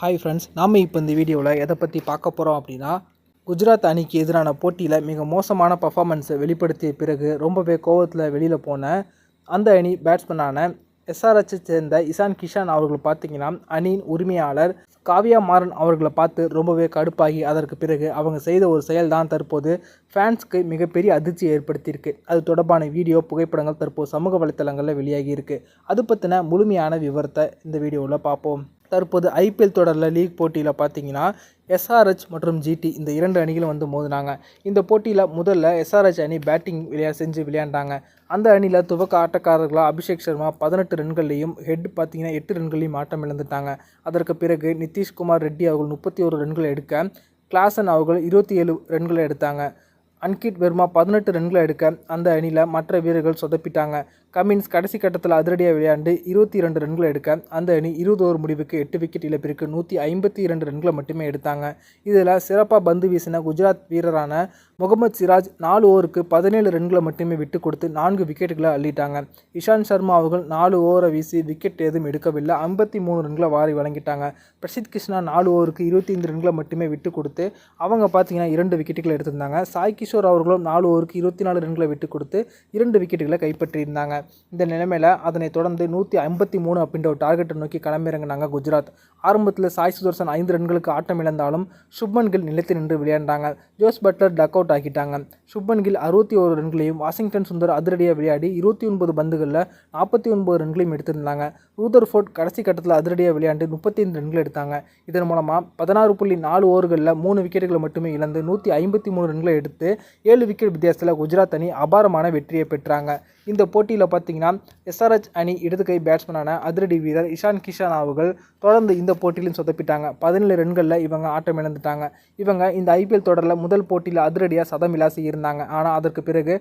Hi friends நாம் இப்போ இந்த வீடியோவில் எதை பற்றி பார்க்க போகிறோம் அப்படின்னா குஜராத் அணிக்கு எதிரான போட்டியில் மிக மோசமான பர்ஃபாமன்ஸை வெளிப்படுத்திய பிறகு ரொம்பவே கோவத்தில் வெளியில் போன அந்த அணி பேட்ஸ்மேனான எஸ்ஆர்ஹெச்சை சேர்ந்த இசான் கிஷான் அவர்கள் பார்த்தீங்கன்னா அணியின் உரிமையாளர் காவியா மாறன் அவர்களை பார்த்து ரொம்பவே கடுப்பாகி அதற்கு பிறகு அவங்க செய்த ஒரு செயல் தான் தற்போது ஃபேன்ஸ்க்கு மிகப்பெரிய அதிர்ச்சியை ஏற்படுத்தியிருக்கு. அது தொடர்பான வீடியோ புகைப்படங்கள் தற்போது சமூக வலைத்தளங்களில் வெளியாகி இருக்குது அது பற்றின முழுமையான விவரத்தை இந்த வீடியோவில் பார்ப்போம். தற்போது ஐபிஎல் தொடரில் லீக் போட்டியில் பார்த்தீங்கன்னா எஸ்ஆர்ஹெச் மற்றும் ஜிடி இந்த இரண்டு அணிகளும் வந்து மோதினாங்க. இந்த போட்டியில் முதல்ல எஸ்ஆர்ஹெச் அணி பேட்டிங் விளையா செஞ்சு விளையாண்டாங்க. அந்த அணியில் துவக்க ஆட்டக்காரர்களாக அபிஷேக் சர்மா பதினெட்டு ரன்கள்லையும் ஹெட் பார்த்தீங்கன்னா எட்டு ரன்களையும் ஆட்டம் இழந்துட்டாங்க. அதற்கு பிறகு நிதிஷ்குமார் ரெட்டி அவர்கள் முப்பத்தி ஒரு ரன்கள் எடுக்க கிளாசன் அவர்கள் இருபத்தி ஏழு ரன்களை எடுத்தாங்க. அன்கிட் வெர்மா பதினெட்டு ரன்களை எடுக்க அந்த அணியில் மற்ற வீரர்கள் சொதப்பிட்டாங்க. கமின்ஸ் கடைசி கட்டத்தில் அதிரடியாக விளையாண்டு இருபத்தி இரண்டு ரன்களை எடுக்க அந்த அணி இருபது ஓவர் முடிவுக்கு எட்டு விக்கெட் இழப்பிற்கு நூற்றி ஐம்பத்தி இரண்டு ரன்களை மட்டுமே எடுத்தாங்க. இதில் சிறப்பாக பந்து வீசின குஜராத் வீரரான முகமது சிராஜ் நாலு ஓவருக்கு பதினேழு ரன்களை மட்டுமே விட்டு கொடுத்து நான்கு விக்கெட்டுகளை அள்ளிட்டாங்க. இஷாந்த் சர்மா அவர்கள் நாலு ஓவரை வீசி விக்கெட் எதுவும் எடுக்கவில்லை. ஐம்பத்தி மூணு ரன்களை வாரி வழங்கிட்டாங்க. பிரசித் கிருஷ்ணா நாலு ஓவருக்கு இருபத்தி ஐந்து ரன்களை மட்டுமே விட்டு கொடுத்து அவங்க பார்த்தீங்கன்னா இரண்டு விக்கெட்டுகளை எடுத்திருந்தாங்க. சாய் கிஷோர் அவர்களும் நாலு ஓவருக்கு இருபத்தி நாலு ரன்களை விட்டு கொடுத்து இரண்டு விக்கெட்டுகளை கைப்பற்றியிருந்தாங்க. இந்த நிலைமையில் அதனை தொடர்ந்து நூற்றி ஐம்பத்தி மூணு அப்படின்ற ஒரு டார்கெட்டை நோக்கி களமிறங்கினாங்க குஜராத். ஆரம்பத்தில் சாய் சுதர்சன் ஐந்து ரன்களுக்கு ஆட்டம் இழந்தாலும் சுப்மன் கில் நிலைத்து நின்று விளையாண்டாங்க. ஜோஸ் பட்லர் டக் அவுட் ஆக்கிட்டாங்க. சுப்மன் கில் அறுபத்தி ஒரு ரன்களையும் வாஷிங்டன் சுந்தர் அதிரடியாக விளையாடி இருபத்தி ஒன்பது பந்துகளில் நாற்பத்தி ஒன்பது ரன்களையும் எடுத்திருந்தாங்க. ரூதர் ஃபோர்ட் கடைசி கட்டத்தில் அதிரடியாக விளையாண்டு முப்பத்தி ஐந்து ரன்கள் எடுத்தாங்க. இதன் மூலமாக பதினாறு புள்ளி நாலு ஓவர்களில் மூணு விக்கெட்டுகளை மட்டுமே இழந்து நூற்றி ஐம்பத்தி மூணு ரன்களை எடுத்து ஏழு விக்கெட் வித்தியாசத்தில் குஜராத் அணி அபாரமான வெற்றியை பெற்றாங்க. இந்த போட்டியில் பார்த்தீங்கன்னா எஸ்ஆர்ஹெச் அணி இடது கை பேட்ஸ்மேனான அதிரடி வீரர் இஷான் கிஷான் அவர்கள் தொடர்ந்து இந்த போட்டியிலும் சொதப்பிட்டாங்க. பதினேழு ரன்களில் இவங்க ஆட்டம் இழந்துட்டாங்க. இவங்க இந்த ஐபிஎல் தொடரில் முதல் போட்டியில் அதிரடியாக சதம் விளாசி இருந்தாங்க. ஆனால் அதற்கு பிறகு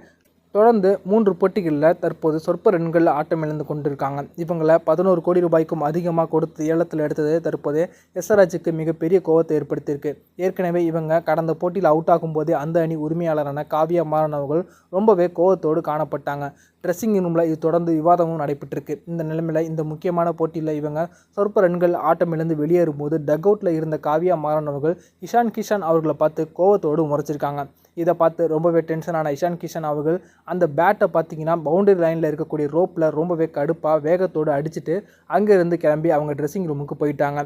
தொடர்ந்து மூன்று போட்டிகளில் தற்போது சொற்ப ரன்களில் ஆட்டமிழந்து கொண்டிருக்காங்க. இவங்களை பதினோரு கோடி ரூபாய்க்கும் அதிகமாக கொடுத்து ஏலத்தில் எடுத்தது தற்போது எஸ்ஆர்ஹெச்சுக்கு மிகப்பெரிய கோவத்தை ஏற்படுத்தியிருக்கு. ஏற்கனவே இவங்க கடந்த போட்டியில் அவுட் ஆகும்போதே அந்த அணி உரிமையாளரான காவியா மாறனவர்கள் ரொம்பவே கோவத்தோடு காணப்பட்டாங்க. ட்ரெஸ்ஸிங் ரூமில் இது தொடர்ந்து விவாதமும் நடைபெற்றிருக்கு. இந்த நிலைமையில் இந்த முக்கியமான போட்டியில் இவங்க சொற்ப ரன்கள் ஆட்டம் இழந்து வெளியேறும்போது டக் அவுட்டில் இருந்த காவியா மாறனவர்கள் இஷான் கிஷான் அவர்களை பார்த்து கோவத்தோடு முறைச்சிருக்காங்க. இதை பார்த்து ரொம்பவே டென்ஷனான இஷான் கிஷன் அவர்கள் அந்த பேட்டை பார்த்தீங்கன்னா பவுண்டரி லைனில் இருக்கக்கூடிய ரோப்பில் ரொம்பவே கடுப்பாக வேகத்தோடு அடிச்சுட்டு அங்கேருந்து கிளம்பி அவங்க ட்ரெஸ்ஸிங் ரூமுக்கு போயிட்டாங்க.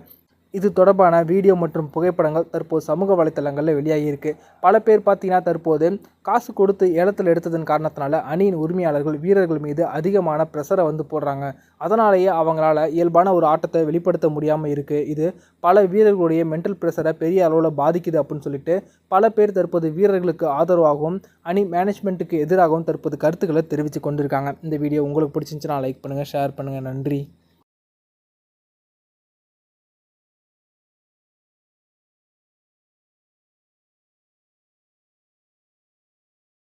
இது தொடர்பான வீடியோ மற்றும் புகைப்படங்கள் தற்போது சமூக வலைத்தளங்களில் வெளியாகியிருக்கு. பல பேர் பார்த்தீங்கன்னா தற்போது காசு கொடுத்து ஏலத்தில் எடுத்ததன் காரணத்தினால அணியின் உரிமையாளர்கள் வீரர்கள் மீது அதிகமான ப்ரெஷரை வந்து போடுறாங்க. அதனாலேயே அவங்களால இயல்பான ஒரு ஆட்டத்தை வெளிப்படுத்த முடியாமல் இருக்குது இது பல வீரர்களுடைய மென்டல் ப்ரெஷரை பெரிய அளவில் பாதிக்குது அப்படின்னு சொல்லிட்டு பல பேர் தற்போது வீரர்களுக்கு ஆதரவாகவும் அணி மேனேஜ்மெண்ட்டுக்கு எதிராகவும் தற்போது கருத்துக்களை தெரிவித்து கொண்டிருக்காங்க. இந்த வீடியோ உங்களுக்கு பிடிச்சிருந்துச்சுன்னா லைக் பண்ணுங்கள் ஷேர் பண்ணுங்கள் நன்றி.